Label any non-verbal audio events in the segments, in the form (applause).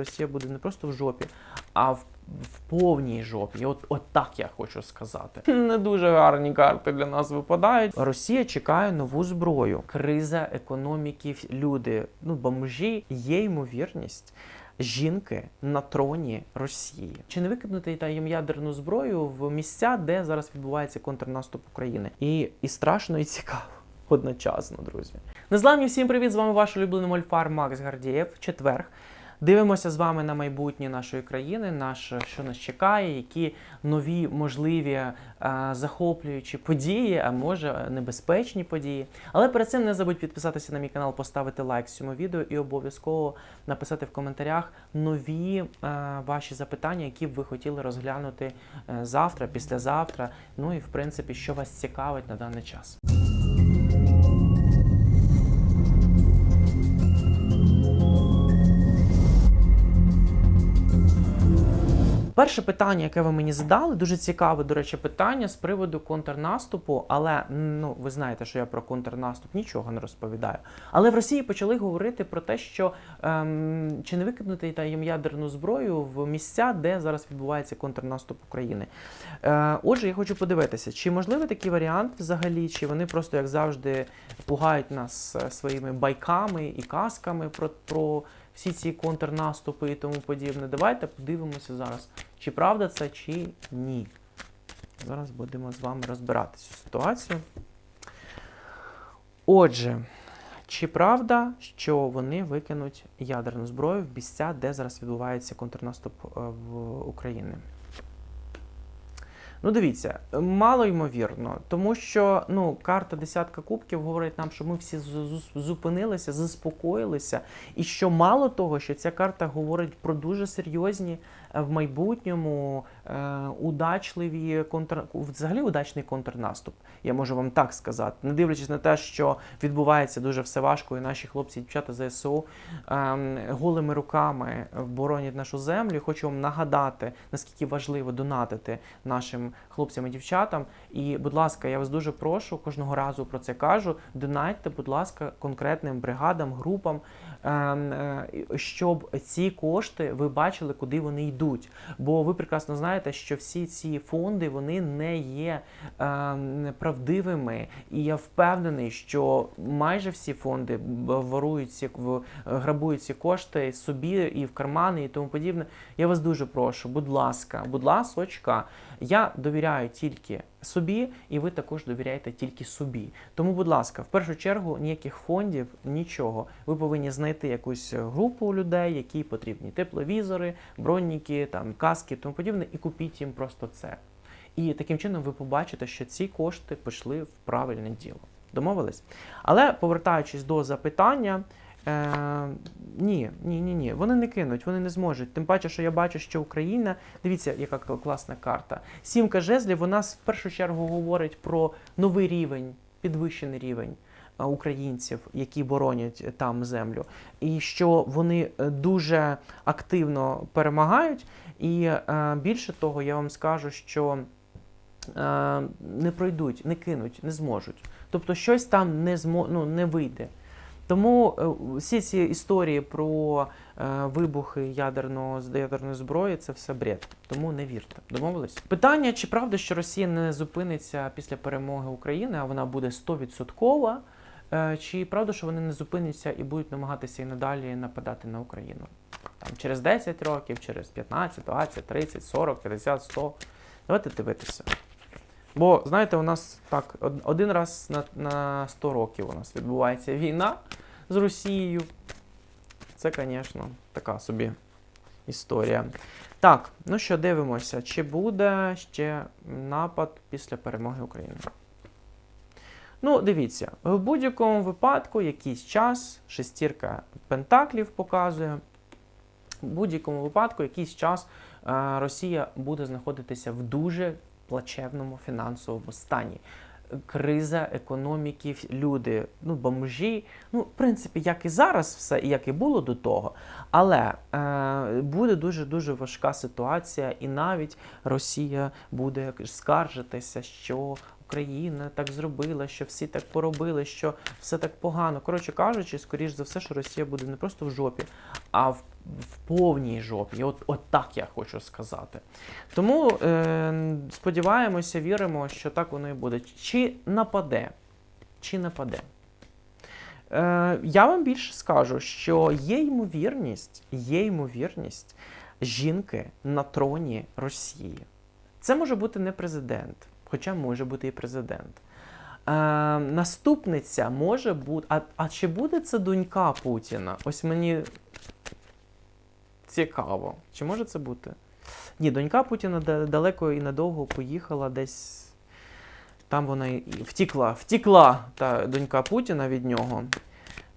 Росія буде не просто в жопі, а в, в повній жопі. От, от так я хочу сказати. (laughs) Не дуже гарні карти для нас випадають. Росія чекає нову зброю. Криза економіки, люди, ну бомжі. Є ймовірність. Жінки на троні Росії чи не викинути та їм ядерну зброю в місця, де зараз відбувається контрнаступ України, і, і страшно, і цікаво одночасно, друзі. Незламні всім привіт! З вами ваш улюблений мольфар Макс Гардієв. Четверг. Дивимося з вами на майбутнє нашої країни, наш, що нас чекає, які нові можливі е, захоплюючі події, а може небезпечні події. Але перед цим не забудь підписатися на мій канал, поставити лайк цьому відео і обов'язково написати в коментарях нові е, ваші запитання, які б ви хотіли розглянути е, завтра, післязавтра. Ну і в принципі, що вас цікавить на даний час. Перше питання, яке ви мені задали, дуже цікаве, до речі, питання з приводу контрнаступу. Але ну ви знаєте, що я про контрнаступ нічого не розповідаю. Але в Росії почали говорити про те, що ем, чи не викинути та їм ядерну зброю в місця, де зараз відбувається контрнаступ України. Е, отже, я хочу подивитися, чи можливий такий варіант взагалі, чи вони просто як завжди пугають нас е, своїми байками і казками про, про всі ці контрнаступи і тому подібне. Давайте подивимося зараз, чи правда це, чи ні. Зараз будемо з вами розбирати цю ситуацію. Отже, чи правда, що вони викинуть ядерну зброю в місця, де зараз відбувається контрнаступ е, в Україні? Ну, дивіться, мало ймовірно, тому що ну, карта десятка кубків говорить нам, що ми всі зупинилися, заспокоїлися, і що мало того, що ця карта говорить про дуже серйозні е, в майбутньому удачливі контр... взагалі удачний контрнаступ. Я можу вам так сказати, не дивлячись на те, що відбувається дуже все важко, і наші хлопці і дівчата ЗСУ ем, голими руками боронять нашу землю. Хочу вам нагадати, наскільки важливо донатити нашим хлопцям і дівчатам. І, будь ласка, я вас дуже прошу, кожного разу про це кажу. Донатьте, будь ласка, конкретним бригадам, групам, е, щоб ці кошти ви бачили, куди вони йдуть. Бо ви прекрасно знаєте, що всі ці фонди вони не є ем, правдивими, і я впевнений, що майже всі фонди б- ворують ці в- грабують ці кошти собі і в кармани, і тому подібне. Я вас дуже прошу, будь ласка, будь ласочка, я довіряю тільки собі, і ви також довіряєте тільки собі. Тому, будь ласка, в першу чергу ніяких фондів, нічого. Ви повинні знайти якусь групу людей, які потрібні тепловізори, броніки, там каски, тому подібне, і купіть їм просто це. І таким чином ви побачите, що ці кошти пішли в правильне діло. Домовились? Але повертаючись до запитання. Е, ні, ні, ні, ні. Вони не кинуть, вони не зможуть. Тим паче, що я бачу, що Україна, дивіться, яка класна карта. Сімка жезлів, вона в першу чергу говорить про новий рівень, підвищений рівень е, українців, які боронять е, там землю, і що вони е, дуже активно перемагають. І більше того, я вам скажу, що не пройдуть, не кинуть, не зможуть. Тобто щось там не змо, ну, не вийде. Тому е, всі ці історії про е, вибухи ядерного ядерної зброї це все бред. Тому не вірте. Домовились? Питання: чи правда, що Росія не зупиниться після перемоги України, а вона буде 100%? Е, Чи правда, що вони не зупиняться і будуть намагатися і надалі нападати на Україну? Там через 10 років, через 15, 20, 30, 40, 50, 100. Давайте дивитися. Бо, знаєте, у нас так, од- один раз на, на 100 років у нас відбувається війна з Росією. Це, звісно, така собі історія. Так, ну що, дивимося, чи буде ще напад після перемоги України? Ну, дивіться, в будь-якому випадку якийсь час, шестірка пентаклів показує. В будь-якому випадку якийсь час е, Росія буде знаходитися в дуже плачевному фінансовому стані. Криза економіки, люди, ну, бомжі. Ну, в принципі, як і зараз все, як і було до того. Але е, буде дуже дуже важка ситуація, і навіть Росія буде скаржитися, що Україна так зробила, що всі так поробили, що все так погано. Коротше кажучи, скоріш за все, що Росія буде не просто в жопі, а в, в повній жопі. От, от так я хочу сказати. Тому е, сподіваємося, віримо, що так воно і буде. Чи нападе? Чи нападе? Е, я вам більше скажу, що є ймовірність, є ймовірність жінки на троні Росії. Це може бути не президент, хоча може бути і президент. Е, наступниця може бути. А, а чи буде це донька Путіна? Ось мені цікаво. Чи може це бути? Ні, донька Путіна далеко і надовго поїхала десь. Там вона і втікла, втікла та донька Путіна від нього.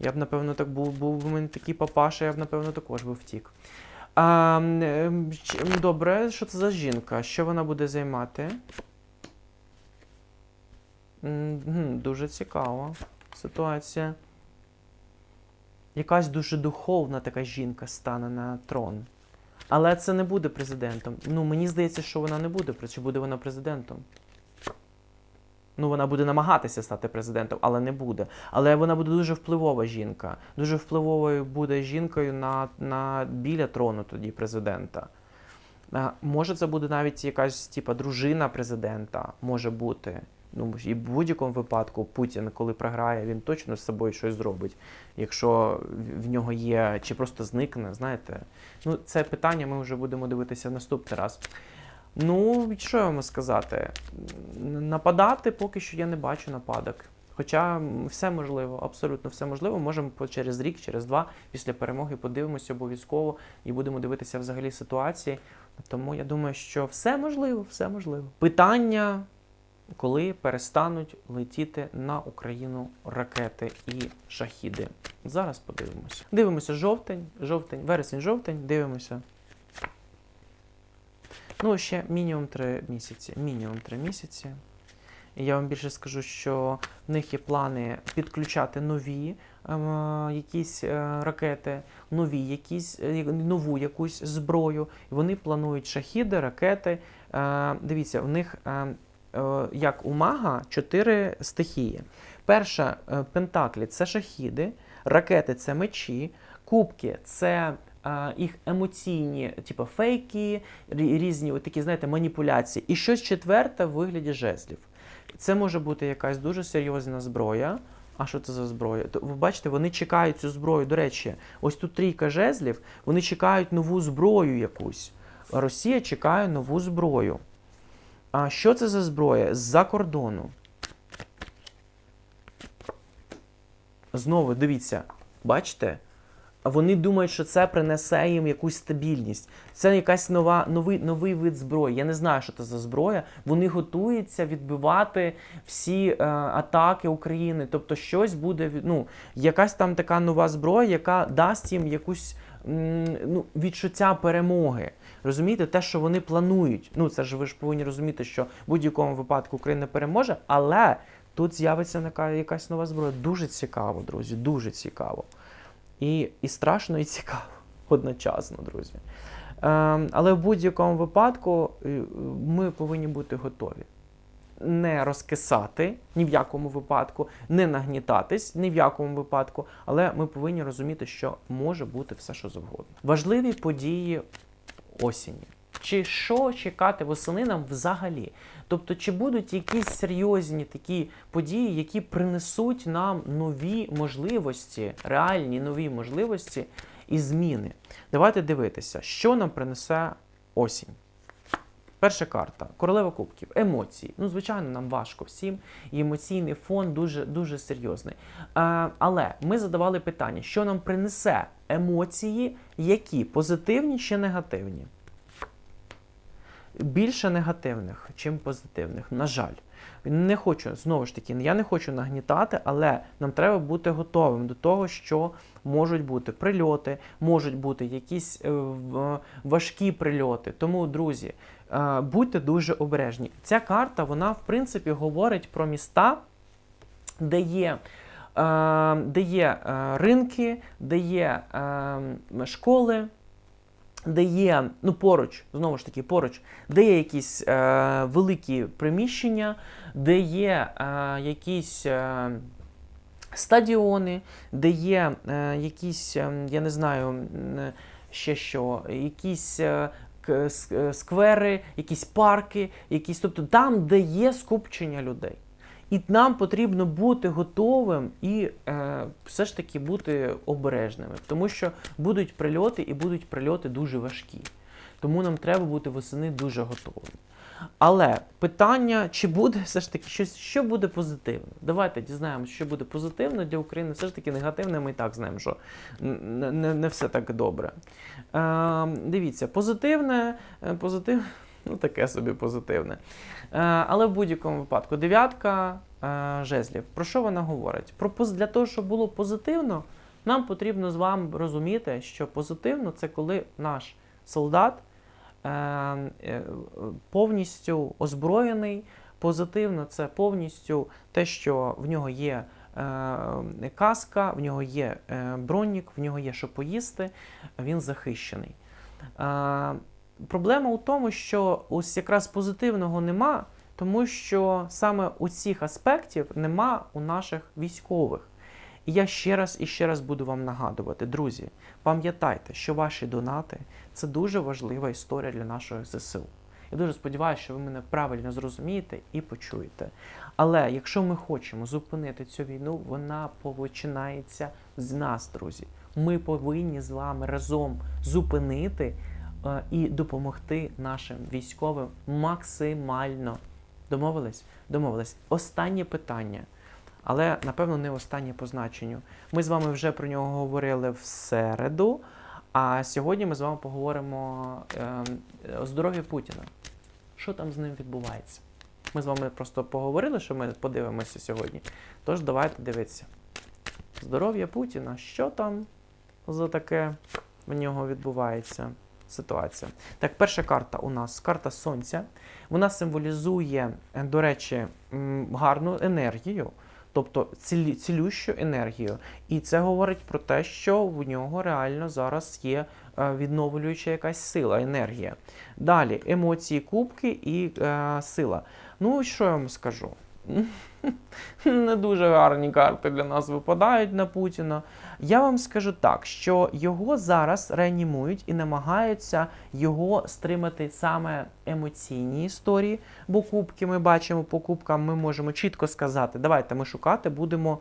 Я б, напевно, так був, був у мене такий папаша, я б, напевно, також би втік. А, ем, добре, що це за жінка? Що вона буде займати? Дуже цікава ситуація. Якась дуже духовна така жінка стане на трон. Але це не буде президентом. Ну, мені здається, що вона не буде. Чи буде вона президентом? Ну, вона буде намагатися стати президентом, але не буде. Але вона буде дуже впливова жінка. Дуже впливовою буде жінкою на, на біля трону тоді президента. Може, це буде навіть якась типа дружина президента, може бути. Ну, і в будь-якому випадку Путін, коли програє, він точно з собою щось зробить. Якщо в- нього є, чи просто зникне, знаєте. Ну, це питання ми вже будемо дивитися наступний раз. Ну, що я вам сказати? Нападати поки що я не бачу нападок. Хоча все можливо, абсолютно все можливо. Можемо через рік, через два, після перемоги подивимося обов'язково і будемо дивитися взагалі ситуації. Тому я думаю, що все можливо, все можливо. Питання, коли перестануть летіти на Україну ракети і шахіди. Зараз подивимося. Дивимося жовтень, жовтень, вересень, жовтень, дивимося. Ну, ще мінімум три місяці. Мінімум три місяці. Я вам більше скажу, що в них є плани підключати нові ем, якісь е, ракети, нові якісь, е, нову якусь зброю. І вони планують шахіди, ракети. Е, дивіться, в них, е, е, як у мага, чотири стихії. Перша е, пентаклі це шахіди, ракети це мечі, кубки це е, їх емоційні, типу фейки, різні такі, знаєте, маніпуляції. І щось четверте в вигляді жезлів. Це може бути якась дуже серйозна зброя. А що це за зброя? То ви бачите, вони чекають цю зброю. До речі, ось тут трійка жезлів, вони чекають нову зброю якусь. Росія чекає нову зброю. А що це за зброя? З-за кордону. Знову дивіться, бачите? Вони думають, що це принесе їм якусь стабільність. Це якась нова, новий, новий вид зброї. Я не знаю, що це за зброя. Вони готуються відбивати всі е, атаки України. Тобто, щось буде ну, якась там така нова зброя, яка дасть їм якусь ну, відчуття перемоги. Розумієте, те, що вони планують. Ну, це ж ви ж повинні розуміти, що в будь-якому випадку Україна переможе, але тут з'явиться яка- якась нова зброя. Дуже цікаво, друзі, дуже цікаво. І, і страшно, і цікаво (laughs) одночасно, друзі. Ем, але в будь-якому випадку е, ми повинні бути готові. Не розкисати ні в якому випадку, не нагнітатись ні в якому випадку, але ми повинні розуміти, що може бути все, що завгодно. Важливі події осені. Чи що чекати восени нам взагалі? Тобто, чи будуть якісь серйозні такі події, які принесуть нам нові можливості, реальні нові можливості і зміни? Давайте дивитися, що нам принесе осінь. Перша карта королева кубків, емоції. Ну, звичайно, нам важко всім, і емоційний фон дуже дуже серйозний. Е, але ми задавали питання, що нам принесе емоції, які позитивні чи негативні? Більше негативних, чим позитивних, на жаль. Не хочу, знову ж таки, я не хочу нагнітати, але нам треба бути готовим до того, що можуть бути прильоти, можуть бути якісь е, важкі прильоти. Тому, друзі, будьте дуже обережні. Ця карта, вона, в принципі, говорить про міста, де є. е, Де є е, ринки, де є е, школи, де є, ну поруч, знову ж таки, поруч, де є якісь е, великі приміщення, де є е, якісь. Е, Стадіони, де є е, якісь, е, я не знаю, е, ще що, якісь е, е, сквери, якісь парки, якісь, тобто там, де є скупчення людей. І нам потрібно бути готовим і е, все ж таки бути обережними, тому що будуть прильоти і будуть прильоти дуже важкі. Тому нам треба бути восени дуже готовими. Але питання, чи буде (laughs) все ж таки щось, що буде позитивно? Давайте дізнаємося, що буде позитивно для України. Все ж таки негативне, ми і так знаємо, що не, не, все так добре. Е, дивіться, позитивне, е, позитивне, (laughs) ну таке собі позитивне. Е, але в будь-якому випадку дев'ятка е, жезлів. Про що вона говорить? Про для того, щоб було позитивно, нам потрібно з вами розуміти, що позитивно це коли наш солдат повністю озброєний. Позитивно це повністю те, що в нього є е, каска, в нього є е, бронік, в нього є що поїсти, він захищений. Е, проблема у тому, що ось якраз позитивного нема, тому що саме у цих аспектів нема у наших військових. І я ще раз і ще раз буду вам нагадувати, друзі, пам'ятайте, що ваші донати це дуже важлива історія для нашого ЗСУ. Я дуже сподіваюся, що ви мене правильно зрозумієте і почуєте. Але якщо ми хочемо зупинити цю війну, вона починається з нас, друзі. Ми повинні з вами разом зупинити е, і допомогти нашим військовим максимально. Домовились? Домовились. Останнє питання, але напевно не останнє по значенню. Ми з вами вже про нього говорили в середу. А сьогодні ми з вами поговоримо е, о здоров'ї Путіна. Що там з ним відбувається? Ми з вами просто поговорили, що ми подивимося сьогодні. Тож давайте дивитися. Здоров'я Путіна. Що там за таке в нього відбувається ситуація? Так, перша карта у нас карта Сонця. Вона символізує, е, до речі, гарну енергію, тобто цілющу енергію. І це говорить про те, що в нього реально зараз є е, відновлююча якась сила, енергія. Далі емоції, кубки і е, сила. Ну, що я вам скажу? (laughs) Не дуже гарні карти для нас випадають на Путіна. Я вам скажу так, що його зараз реанімують і намагаються його стримати саме емоційні історії, бо кубки ми бачимо по кубкам, ми можемо чітко сказати, давайте ми шукати будемо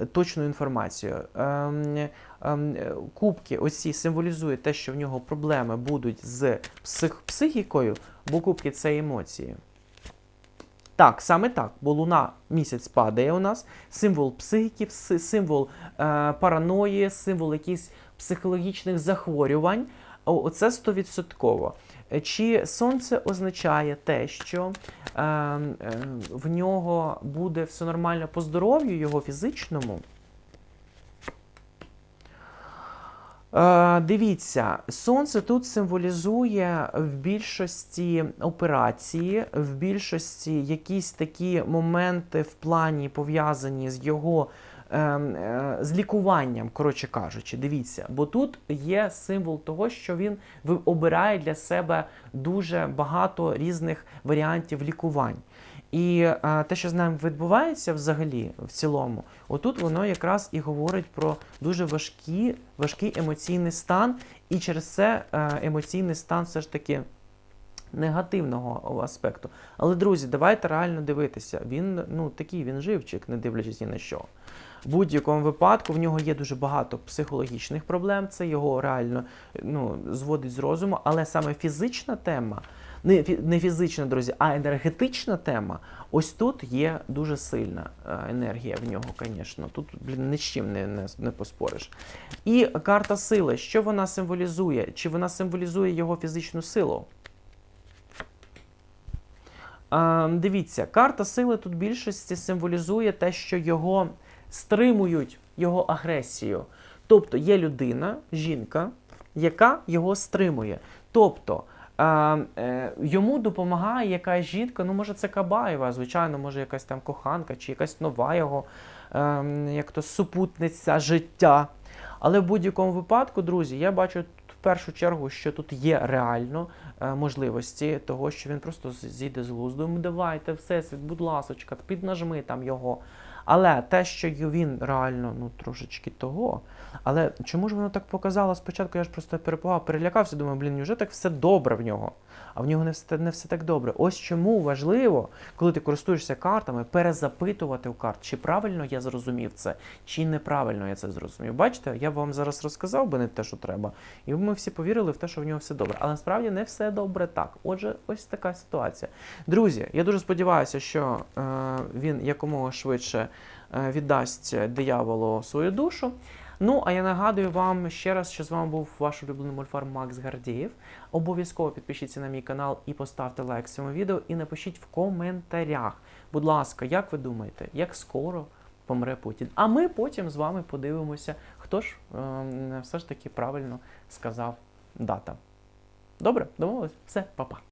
е, точну інформацію. Ем, ем, е, кубки оці символізують те, що в нього проблеми будуть з псих, психікою, бо кубки це емоції. Так, саме так, бо луна місяць падає у нас, символ психіки, символ е, параної, символ якихось психологічних захворювань. Оце стовідсотково. Е, Чи сонце означає те, що е, е, в нього буде все нормально по здоров'ю, його фізичному? Е, дивіться, сонце тут символізує в більшості операції, в більшості якісь такі моменти в плані пов'язані з його ем, е, з лікуванням, коротше кажучи, дивіться, бо тут є символ того, що він обирає для себе дуже багато різних варіантів лікувань. І е, те, що з нами відбувається взагалі в цілому, отут воно якраз і говорить про дуже важкі, важкий емоційний стан, і через це е, емоційний стан все ж таки негативного аспекту. Але, друзі, давайте реально дивитися. Він ну такий, він живчик, не дивлячись ні на що. В будь-якому випадку в нього є дуже багато психологічних проблем, це його реально ну, зводить з розуму, але саме фізична тема, не, не фізична, друзі, а енергетична тема, ось тут є дуже сильна е, енергія в нього, звісно. Тут, блін, ні з чим не, не, не поспориш. І карта сили, що вона символізує? Чи вона символізує його фізичну силу? Е, дивіться, карта сили тут більшості символізує те, що його стримують його агресію. Тобто є людина, жінка, яка його стримує. Тобто е, йому допомагає якась жінка, ну може це Кабаєва, звичайно, може якась там коханка чи якась нова його е, як то супутниця життя. Але в будь-якому випадку, друзі, я бачу тут першу чергу, що тут є реально е, можливості того, що він просто зійде з глузду. Давайте, всесвіт, будь ласочка, піднажми там його. Але те, що він реально ну трошечки того. Але чому ж воно так показало спочатку? Я ж просто перепугав, перелякався, думаю, блін, вже так все добре в нього. А в нього не все, не все так добре. Ось чому важливо, коли ти користуєшся картами, перезапитувати у карт, чи правильно я зрозумів це, чи неправильно я це зрозумів. Бачите, я б вам зараз розказав би не те, що треба, і ми всі повірили в те, що в нього все добре. Але насправді не все добре так. Отже, ось така ситуація. Друзі, я дуже сподіваюся, що е, він якомога швидше віддасть дияволу свою душу. Ну, а я нагадую вам ще раз, що з вами був ваш улюблений мольфар Макс Гардієв. Обов'язково підпишіться на мій канал і поставте лайк цьому відео, і напишіть в коментарях. Будь ласка, як ви думаєте, як скоро помре Путін? А ми потім з вами подивимося, хто ж е, все ж таки правильно сказав дата. Добре, домовились? Все, па-па.